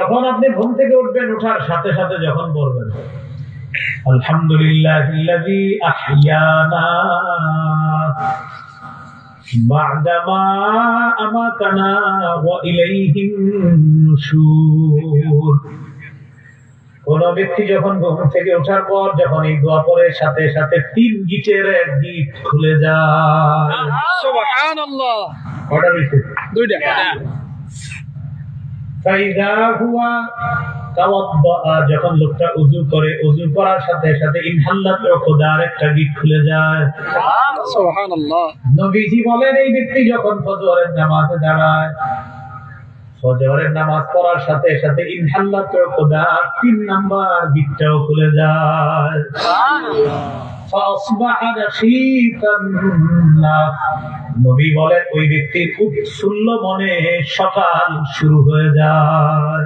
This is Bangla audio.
যখন আপনি ঘুম থেকে উঠবেন উঠার সাথে সাথে যখন বলবেন আলহামদুলিল্লাহ الذي أحيانا بعدما أماتنا وإليه النشور কোন ব্যক্তি যখন ঘুম থেকে ওঠার পর যখন এই দোয়া পরে সাথে সাথে তিন গিটের এক গিট খুলে যায় সুবহানাল্লাহ কটা হয়েছে? দুইটা ফাইদা হুয়া তাওয়াদ্দা যখন লোকটা উজু করে উজু করার সাথে সাথে একটা গিট খুলে যায়। বলেন এই ব্যক্তি যখন ফজরের নামাজে দাঁড়ায় ফজরের নামাজ পড়ার সাথে সাথে ইনহাল্লাতে তিন নাম্বার গিটটাও খুলে যায়। নবী বলেন ওই ব্যক্তির উৎফুল্ল মনে সকাল শুরু হয়ে যায়।